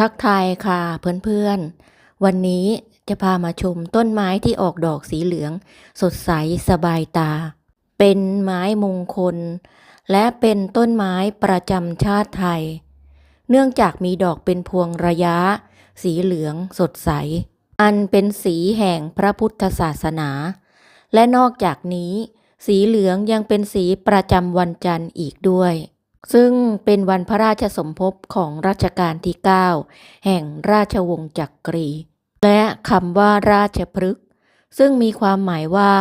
ทักทายค่ะเพื่อนๆ วันนี้จะพามาชมต้นไม้ที่ออกดอกสีเหลือง สดใสสบายตา เป็นไม้มงคล และเป็นต้นไม้ประจำชาติไทย เนื่องจากมีดอกเป็นพวงระยะ สีเหลืองสดใส อันเป็นสีแห่งพระพุทธศาสนา และนอกจากนี้ สีเหลืองยังเป็นสีประจำวันจันทร์อีกด้วย ซึ่งเป็นวันพระราชสมภพของรัชกาลที่ 9 แห่งราชวงศ์จักรี และคำว่าราชพฤกษ์ซึ่งมีความหมายว่า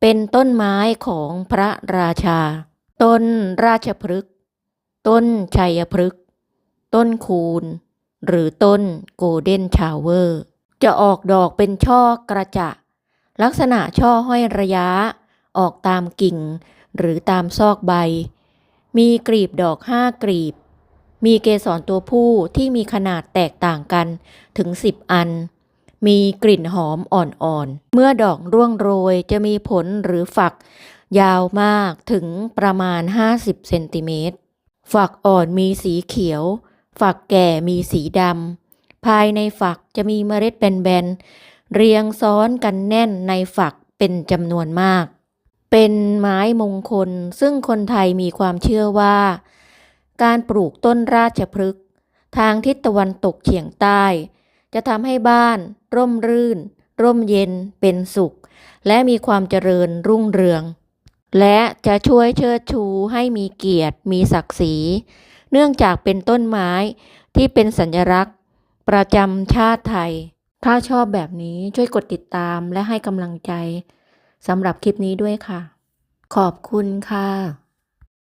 เป็นต้นไม้ของพระราชา ต้นราชพฤกษ์ต้นชัยพฤกษ์ต้นคูณหรือต้นโกลเด้นชาวเวอร์ จะออกดอกเป็นช่อกระจะ ลักษณะช่อห้อยระยะ ออกตามกิ่ง หรือตามซอกใบ มีกลีบดอกห้ากลีบ มีเกสรตัวผู้ที่มีขนาดแตกต่างกันถึง10อัน มีกลิ่นหอมอ่อนๆ เมื่อดอกร่วงโรยจะมีผลหรือฝัก ยาวมากถึงประมาณ 50 เซนติเมตร ฝักอ่อนมีสีเขียว ฝักแก่มีสีดำ ภายในฝักจะมีเมล็ดแบนๆ เรียงซ้อนกันแน่นในฝักเป็นจำนวนมาก เป็นไม้มงคล ซึ่งคนไทยมีความเชื่อว่า การปลูกต้นราชพฤกษ์ทางทิศตะวันตกเฉียงใต้ จะทำให้บ้าน ร่มรื่น ร่มเย็น เป็นสุข และมีความเจริญรุ่งเรือง และจะช่วยเชิดชูให้มีเกียรติ มีศักดิ์ศรี เนื่องจากเป็นต้นไม้ที่เป็นสัญลักษณ์ ประจำชาติไทย ถ้าชอบแบบนี้ช่วยกดติดตามและให้กำลังใจ สำหรับคลิปนี้ด้วยค่ะ ขอบคุณค่ะ